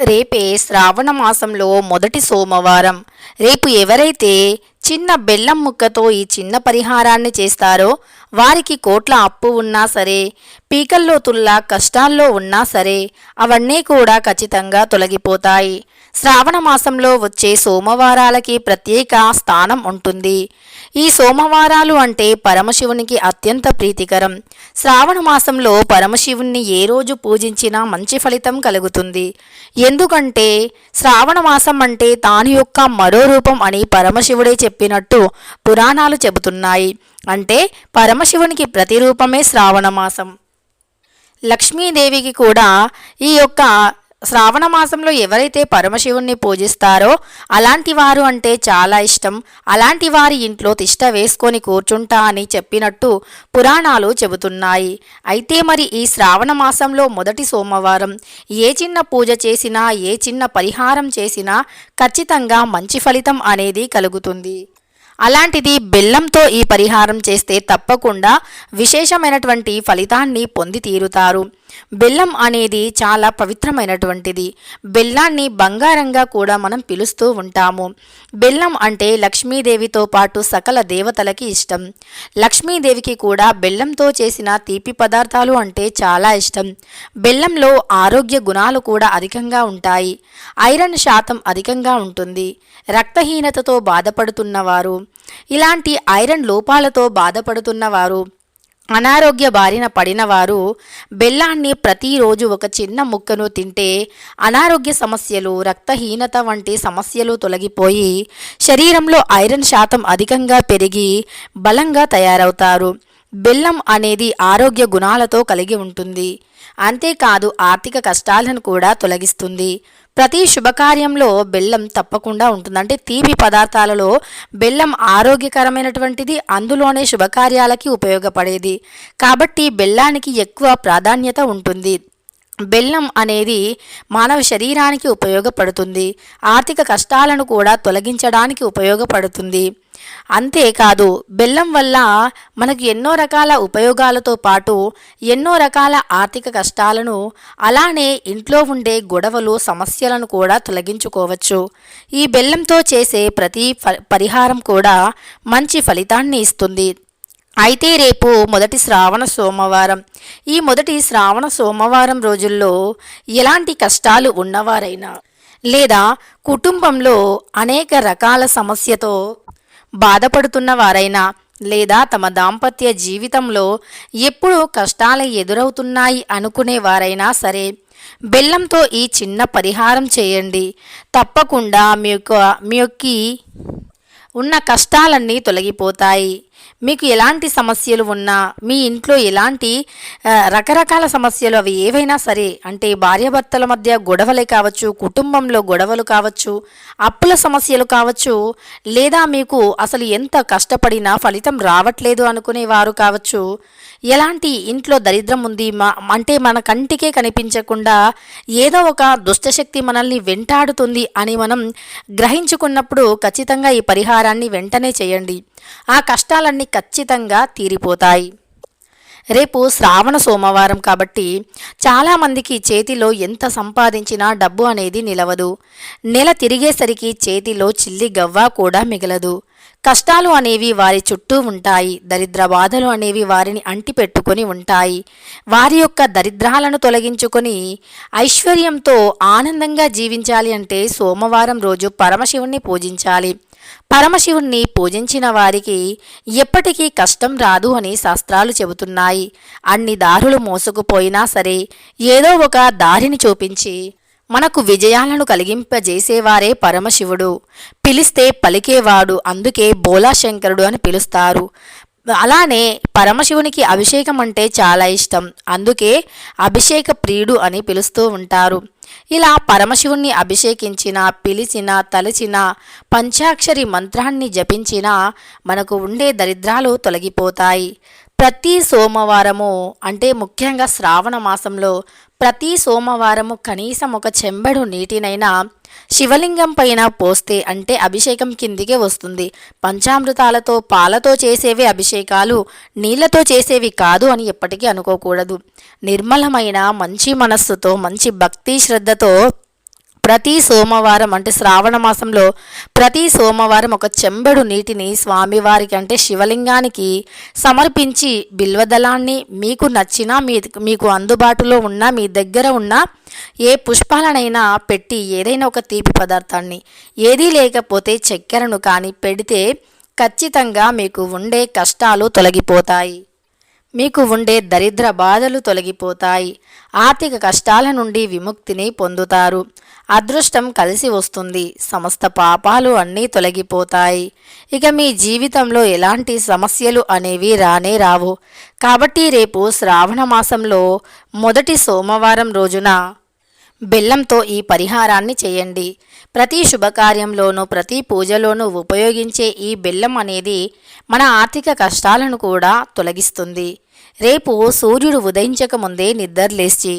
రేపే శ్రావణ మాసంలో మొదటి సోమవారం. రేపు ఎవరైతే చిన్న బెల్లం ముక్కతో ఈ చిన్న పరిహారాన్ని చేస్తారో? వారికి కోట్ల అప్పు ఉన్నా సరే పీకల్లో తుల్లా కష్టాల్లో ఉన్నా సరే అవన్నీ కూడా ఖచ్చితంగా తొలగిపోతాయి. శ్రావణ మాసంలో వచ్చే సోమవారాలకి ప్రత్యేక స్థానం ఉంటుంది. ఈ సోమవారాలు అంటే పరమశివునికి అత్యంత ప్రీతికరం. శ్రావణ మాసంలో పరమశివుణ్ణి ఏ రోజు పూజించినా మంచి ఫలితం కలుగుతుంది. ఎందుకంటే శ్రావణ మాసం అంటే తాను యొక్క మరో రూపం అని పరమశివుడే చెప్పినట్టు పురాణాలు చెబుతున్నాయి. అంటే పరమశివునికి ప్రతిరూపమే శ్రావణ మాసం లక్ష్మీదేవికి కూడా ఈ యొక్క శ్రావణ మాసంలో ఎవరైతే పరమశివుణ్ణి పూజిస్తారో అలాంటి వారు అంటే చాలా ఇష్టం. అలాంటి వారి ఇంట్లో తిష్ట వేసుకొని కూర్చుంటా అని చెప్పినట్టు పురాణాలు చెబుతున్నాయి. అయితే మరి ఈ శ్రావణ మాసంలో మొదటి సోమవారం ఏ చిన్న పూజ చేసినా ఏ చిన్న పరిహారం చేసినా ఖచ్చితంగా మంచి ఫలితం అనేది కలుగుతుంది. అలాంటిది బెల్లంతో ఈ పరిహారం చేస్తే తప్పకుండా విశేషమైనటువంటి ఫలితాన్ని పొంది తీరుతారు. బెల్లం అనేది చాలా పవిత్రమైనటువంటిది. బెల్లాన్ని బంగారంగా కూడా మనం పిలుస్తూ ఉంటాము. బెల్లం అంటే లక్ష్మీదేవితో పాటు సకల దేవతలకి ఇష్టం. లక్ష్మీదేవికి కూడా బెల్లంతో చేసిన తీపి పదార్థాలు అంటే చాలా ఇష్టం. బెల్లంలో ఆరోగ్య గుణాలు కూడా అధికంగా ఉంటాయి. ఐరన్ శాతం అధికంగా ఉంటుంది. రక్తహీనతతో బాధపడుతున్నవారు. ఇలాంటి ఐరన్ లోపాలతో బాధపడుతున్నవారు అనారోగ్య బారిన పడినవారు బెల్లాన్ని ప్రతిరోజు ఒక చిన్న ముక్కను తింటే అనారోగ్య సమస్యలు రక్తహీనత వంటి సమస్యలు తొలగిపోయి శరీరంలో ఐరన్ శాతం అధికంగా పెరిగి బలంగా తయారవుతారు. బెల్లం అనేది ఆరోగ్య గుణాలతో కలిగి ఉంటుంది. అంతేకాదు ఆర్థిక కష్టాలను కూడా తొలగిస్తుంది. ప్రతి శుభకార్యంలో బెల్లం తప్పకుండా ఉంటుంది అంటే తీపి పదార్థాలలో బెల్లం ఆరోగ్యకరమైనటువంటిది అందులోనే శుభకార్యాలకి ఉపయోగపడేది. కాబట్టి బెల్లానికి ఎక్కువ ప్రాధాన్యత ఉంటుంది. బెల్లం అనేది మానవ శరీరానికి ఉపయోగపడుతుంది. ఆర్థిక కష్టాలను కూడా తొలగించడానికి ఉపయోగపడుతుంది. అంతేకాదు బెల్లం వల్ల మనకు ఎన్నో రకాల ఉపయోగాలతో పాటు ఎన్నో రకాల ఆర్థిక కష్టాలను అలానే ఇంట్లో ఉండే గొడవలు సమస్యలను కూడా తొలగించుకోవచ్చు. ఈ బెల్లంతో చేసే ప్రతి పరిహారం కూడా మంచి ఫలితాన్ని ఇస్తుంది. అయితే రేపు మొదటి శ్రావణ సోమవారం. ఈ మొదటి శ్రావణ సోమవారం రోజుల్లో ఎలాంటి కష్టాలు ఉన్నవారైనా లేదా కుటుంబంలో అనేక రకాల సమస్యతో బాధపడుతున్న వారైనా లేదా తమ దాంపత్య జీవితంలో ఎప్పుడు కష్టాలు ఎదురవుతున్నాయి అనుకునే వారైనా సరే బెల్లంతో ఈ చిన్న పరిహారం చేయండి. తప్పకుండా మీ యొక్క మీ యొక్క ఉన్న కష్టాలన్నీ తొలగిపోతాయి. మీకు ఎలాంటి సమస్యలు ఉన్నా మీ ఇంట్లో ఎలాంటి రకరకాల సమస్యలు అవి ఏవైనా సరే అంటే భార్యాభర్తల మధ్య గొడవలే కావచ్చు కుటుంబంలో గొడవలు కావచ్చు అప్పుల సమస్యలు కావచ్చు లేదా మీకు అసలు ఎంత కష్టపడినా ఫలితం రావట్లేదు అనుకునే వారు కావచ్చు ఎలాంటి ఇంట్లో దరిద్రం ఉంది మా అంటే మన కంటికే కనిపించకుండా ఏదో ఒక దుష్టశక్తి మనల్ని వెంటాడుతుంది అని మనం గ్రహించుకున్నప్పుడు ఖచ్చితంగా ఈ పరిహారాన్ని వెంటనే చేయండి. ఆ కష్టాలన్నీ ఖచ్చితంగా తీరిపోతాయి. రేపు శ్రావణ సోమవారం కాబట్టి చాలామందికి చేతిలో ఎంత సంపాదించినా డబ్బు అనేది నిలవదు. నెల తిరిగేసరికి చేతిలో చిల్లి గవ్వ కూడా మిగలదు. కష్టాలు అనేవి వారి చుట్టూ ఉంటాయి. దరిద్ర బాధలు అనేవి వారిని అంటిపెట్టుకొని ఉంటాయి. వారి యొక్క దరిద్రాలను తొలగించుకొని ఐశ్వర్యంతో ఆనందంగా జీవించాలి అంటే సోమవారం రోజు పరమశివుణ్ణి పూజించాలి. పరమశివుణ్ణి పూజించిన వారికి ఎప్పటికీ కష్టం రాదు అని శాస్త్రాలు చెబుతున్నాయి. అన్ని దారులు మోసుకుపోయినా సరే ఏదో ఒక దారిని చూపించి మనకు విజయాలను కలిగింపజేసేవారే పరమశివుడు. పిలిస్తే పలికేవాడు అందుకే బోలాశంకరుడు అని పిలుస్తారు. అలానే పరమశివునికి అభిషేకం అంటే చాలా ఇష్టం. అందుకే అభిషేక ప్రియుడు అని పిలుస్తూ ఉంటారు. ఇలా పరమశివుణ్ణి అభిషేకించిన పిలిచిన తలచిన పంచాక్షరి మంత్రాన్ని జపించినా మనకు ఉండే దరిద్రాలు తొలగిపోతాయి. ప్రతి సోమవారము అంటే ముఖ్యంగా శ్రావణ మాసంలో ప్రతి సోమవారము కనీసం ఒక చెంబడు నీటినైనా శివలింగం పైన పోస్తే అంటే అభిషేకం కిందికే వస్తుంది. పంచామృతాలతో పాలతో చేసేవి అభిషేకాలు నీళ్ళతో చేసేవి కాదు అని ఎప్పటికీ అనుకోకూడదు. నిర్మలమైన మంచి మనస్సుతో మంచి భక్తి శ్రద్ధతో ప్రతి సోమవారం అంటే శ్రావణ మాసంలో ప్రతి సోమవారం ఒక చెంబెడు నీటిని స్వామివారికి అంటే శివలింగానికి సమర్పించి బిల్వదళాన్ని మీకు నచ్చిన మీ మీకు అందుబాటులో ఉన్న మీ దగ్గర ఉన్న ఏ పుష్పాలనైనా పెట్టి ఏదైనా ఒక తీపి పదార్థాన్ని ఏదీ లేకపోతే చక్కెరను కానీ పెడితే ఖచ్చితంగా మీకు ఉండే కష్టాలు తొలగిపోతాయి. మీకు ఉండే దరిద్ర బాధలు తొలగిపోతాయి. ఆర్థిక కష్టాల నుండి విముక్తిని పొందుతారు. అదృష్టం కలిసి వస్తుంది. సమస్త పాపాలు అన్నీ తొలగిపోతాయి. ఇక మీ జీవితంలో ఎలాంటి సమస్యలు అనేవి రానే రావు. కాబట్టి రేపు శ్రావణ మాసంలో మొదటి సోమవారం రోజున బెల్లంతో ఈ పరిహారాన్ని చేయండి. ప్రతి శుభకార్యంలోనూ ప్రతి పూజలోనూ ఉపయోగించే ఈ బెల్లం అనేది మన ఆర్థిక కష్టాలను కూడా తొలగిస్తుంది. రేపు సూర్యుడు ఉదయించక ముందే నిద్రలేచి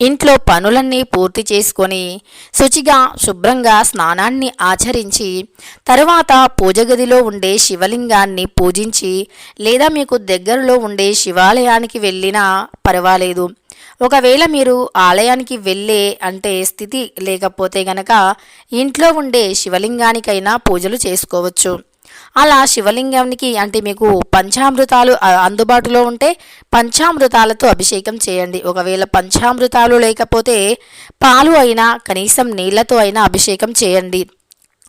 ఇంట్లో పనులన్నీ పూర్తి చేసుకొని శుచిగా శుభ్రంగా స్నానాన్ని ఆచరించి తరువాత పూజ గదిలో ఉండే శివలింగాన్ని పూజించి లేదా మీకు దగ్గరలో ఉండే శివాలయానికి వెళ్ళినా పర్వాలేదు. ఒకవేళ మీరు ఆలయానికి వెళ్ళే అంటే స్థితి లేకపోతే గనక ఇంట్లో ఉండే శివలింగానికైనా పూజలు చేసుకోవచ్చు. అలా శివలింగానికి అంటే మీకు పంచామృతాలు అందుబాటులో ఉంటే పంచామృతాలతో అభిషేకం చేయండి. ఒకవేళ పంచామృతాలు లేకపోతే పాలు అయినా కనీసం నీళ్ళతో అయినా అభిషేకం చేయండి.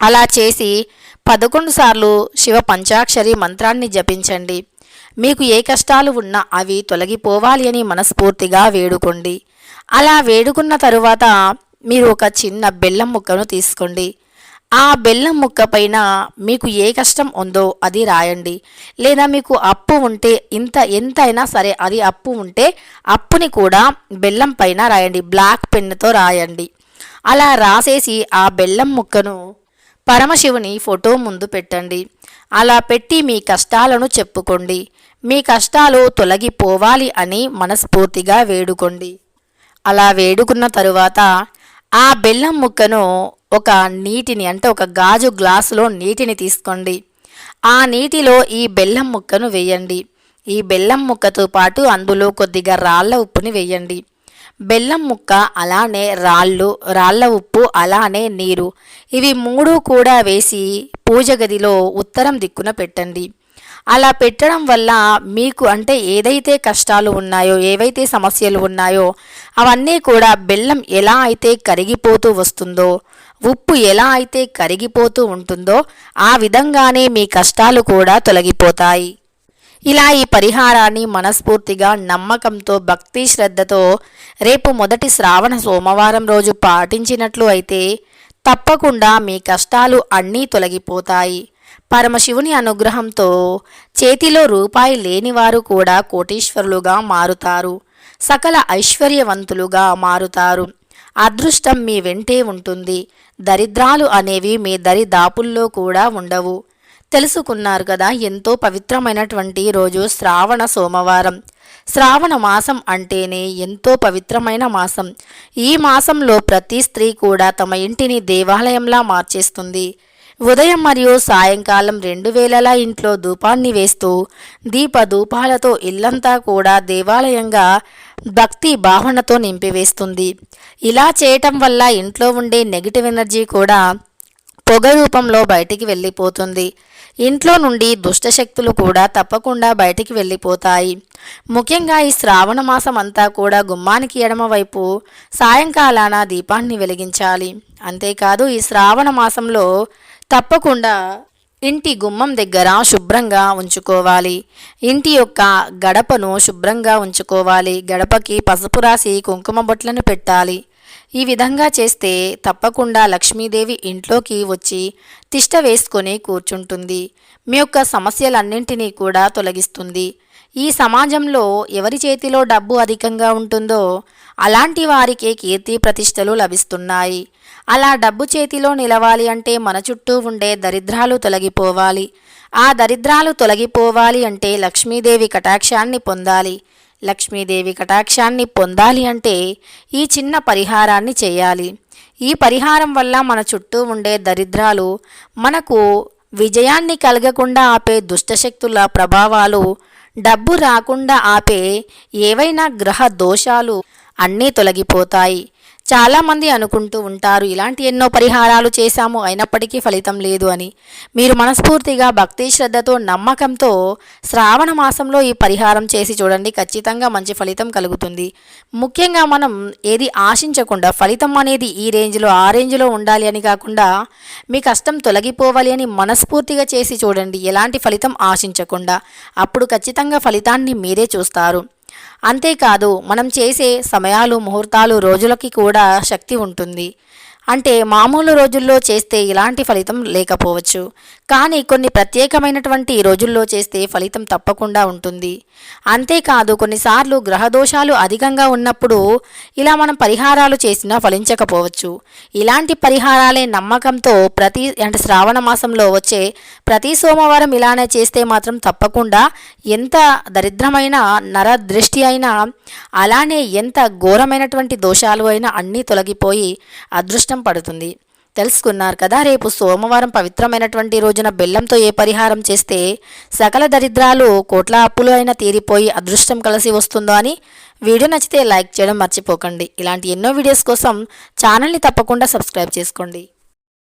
అలా చేసి పదకొండు సార్లు శివ పంచాక్షరి మంత్రాన్ని జపించండి. మీకు ఏ కష్టాలు ఉన్నా అవి తొలగిపోవాలి అని మనస్ఫూర్తిగా వేడుకోండి. అలా వేడుకున్న తరువాత మీరు ఒక చిన్న బెల్లం ముక్కను తీసుకోండి. ఆ బెల్లం ముక్క పైన మీకు ఏ కష్టం ఉందో అది రాయండి. లేదా మీకు అప్పు ఉంటే ఇంత ఎంత అయినా సరే అది అప్పు ఉంటే అప్పుని కూడా బెల్లం పైన రాయండి. బ్లాక్ పెన్నుతో రాయండి. అలా రాసేసి ఆ బెల్లం ముక్కను పరమశివుని ఫోటో ముందు పెట్టండి. అలా పెట్టి మీ కష్టాలను చెప్పుకోండి. మీ కష్టాలు తొలగిపోవాలి అని మనస్ఫూర్తిగా వేడుకోండి. అలా వేడుకున్న తరువాత ఆ బెల్లం ముక్కను ఒక నీటిని అంటే ఒక గాజు గ్లాసులో నీటిని తీసుకోండి. ఆ నీటిలో ఈ బెల్లం ముక్కను వేయండి. ఈ బెల్లం ముక్కతో పాటు అందులో కొద్దిగా రాళ్ళ ఉప్పుని వేయండి. బెల్లం ముక్క అలానే రాళ్ళు రాళ్ళ ఉప్పు అలానే నీరు. ఇవి మూడు కూడా వేసి పూజ గదిలో ఉత్తరం దిక్కున పెట్టండి. అలా పెట్టడం వల్ల మీకు అంటే ఏదైతే కష్టాలు ఉన్నాయో ఏవైతే సమస్యలు ఉన్నాయో అవన్నీ కూడా బెల్లం ఎలా అయితే కరిగిపోతూ వస్తుందో ఉప్పు ఎలా అయితే కరిగిపోతూ ఉంటుందో ఆ విధంగానే మీ కష్టాలు కూడా తొలగిపోతాయి. ఇలా ఈ పరిహారాన్ని మనస్ఫూర్తిగా నమ్మకంతో భక్తి శ్రద్ధతో రేపు మొదటి శ్రావణ సోమవారం రోజు పాటించినట్లు అయితే తప్పకుండా మీ కష్టాలు అన్నీ తొలగిపోతాయి. పరమశివుని అనుగ్రహంతో చేతిలో రూపాయి లేనివారు కూడా కోటీశ్వరులుగా మారుతారు. సకల ఐశ్వర్యవంతులుగా మారుతారు. అదృష్టం మీ వెంటే ఉంటుంది. దరిద్రాలు అనేవి మీ దరిదాపుల్లో కూడా ఉండవు. తెలుసుకున్నారు కదా ఎంతో పవిత్రమైనటువంటి రోజు శ్రావణ సోమవారం. శ్రావణ మాసం అంటేనే ఎంతో పవిత్రమైన మాసం. ఈ మాసంలో ప్రతి స్త్రీ కూడా తమ ఇంటిని దేవాలయంలా మార్చేస్తుంది. ఉదయం మరియు సాయంకాలం రెండు వేలల ఇంట్లో ధూపాన్ని వేస్తూ దీప ధూపాలతో ఇల్లంతా కూడా దేవాలయంగా భక్తి భావనతో నింపివేస్తుంది. ఇలా చేయటం వల్ల ఇంట్లో ఉండే నెగిటివ్ ఎనర్జీ కూడా పొగ రూపంలో బయటికి వెళ్ళిపోతుంది. ఇంట్లో నుండి దుష్టశక్తులు కూడా తప్పకుండా బయటికి వెళ్ళిపోతాయి. ముఖ్యంగా ఈ శ్రావణ మాసం అంతా కూడా గుమ్మానికి ఎడమవైపు సాయంకాలాన దీపాన్ని వెలిగించాలి. అంతేకాదు ఈ శ్రావణ మాసంలో తప్పకుండా ఇంటి గుమ్మం దగ్గర శుభ్రంగా ఉంచుకోవాలి. ఇంటి యొక్క గడపను శుభ్రంగా ఉంచుకోవాలి. గడపకి పసుపు రాసి కుంకుమ బొట్లను పెట్టాలి. ఈ విధంగా చేస్తే తప్పకుండా లక్ష్మీదేవి ఇంట్లోకి వచ్చి తిష్ట వేసుకొని కూర్చుంటుంది. మీ యొక్క సమస్యలన్నింటినీ కూడా తొలగిస్తుంది. ఈ సమాజంలో ఎవరి చేతిలో డబ్బు అధికంగా ఉంటుందో అలాంటి వారికే కీర్తి ప్రతిష్టలు లభిస్తున్నాయి. అలా డబ్బు చేతిలో నిలవాలి అంటే మన చుట్టూ ఉండే దరిద్రాలు తొలగిపోవాలి. ఆ దరిద్రాలు తొలగిపోవాలి అంటే లక్ష్మీదేవి కటాక్షాన్ని పొందాలి. లక్ష్మీదేవి కటాక్షాన్ని పొందాలి అంటే ఈ చిన్న పరిహారాన్ని చేయాలి. ఈ పరిహారం వల్ల మన చుట్టూ ఉండే దరిద్రాలు మనకు విజయాన్ని కలగకుండా ఆపే దుష్టశక్తుల ప్రభావాలు డబ్బు రాకుండా ఆపే ఏవైనా గ్రహ దోషాలు అన్నీ తొలగిపోతాయి. చాలామంది అనుకుంటూ ఉంటారు ఇలాంటి ఎన్నో పరిహారాలు చేశాము అయినప్పటికీ ఫలితం లేదు అని. మీరు మనస్ఫూర్తిగా భక్తి శ్రద్ధతో నమ్మకంతో శ్రావణ మాసంలో ఈ పరిహారం చేసి చూడండి ఖచ్చితంగా మంచి ఫలితం కలుగుతుంది. ముఖ్యంగా మనం ఏది ఆశించకుండా ఫలితం అనేది ఈ రేంజ్లో ఆ రేంజ్లో ఉండాలి అని కాకుండా మీ కష్టం తొలగిపోవాలి అని మనస్ఫూర్తిగా చేసి చూడండి ఎలాంటి ఫలితం ఆశించకుండా. అప్పుడు ఖచ్చితంగా ఫలితాన్ని మీరే చూస్తారు. అంతేకాదు మనం చేసే సమయాలు ముహూర్తాలు రోజులకి కూడా శక్తి ఉంటుంది. అంటే మామూలు రోజుల్లో చేస్తే ఇలాంటి ఫలితం లేకపోవచ్చు. కానీ కొన్ని ప్రత్యేకమైనటువంటి రోజుల్లో చేస్తే ఫలితం తప్పకుండా ఉంటుంది. అంతేకాదు కొన్నిసార్లు గ్రహదోషాలు అధికంగా ఉన్నప్పుడు ఇలా మనం పరిహారాలు చేసినా ఫలించకపోవచ్చు. ఇలాంటి పరిహారాలే నమ్మకంతో ప్రతి అంటే శ్రావణ మాసంలో వచ్చే ప్రతి సోమవారం ఇలానే చేస్తే మాత్రం తప్పకుండా ఎంత దరిద్రమైన నర దృష్టి అయినా అలానే ఎంత ఘోరమైనటువంటి దోషాలు అయినా అన్నీ తొలగిపోయి అదృష్టం పడుతుంది. తెలుసుకున్నారు కదా రేపు సోమవారం పవిత్రమైనటువంటి రోజున బెల్లంతో ఏ పరిహారం చేస్తే సకల దరిద్రాలు కోట్ల అప్పులు అయినా తీరిపోయి అదృష్టం కలిసి వస్తుందో అని వీడియో నచ్చితే లైక్ చేయడం మర్చిపోకండి. ఇలాంటి ఎన్నో వీడియోస్ కోసం ఛానల్ని తప్పకుండా సబ్స్క్రైబ్ చేసుకోండి.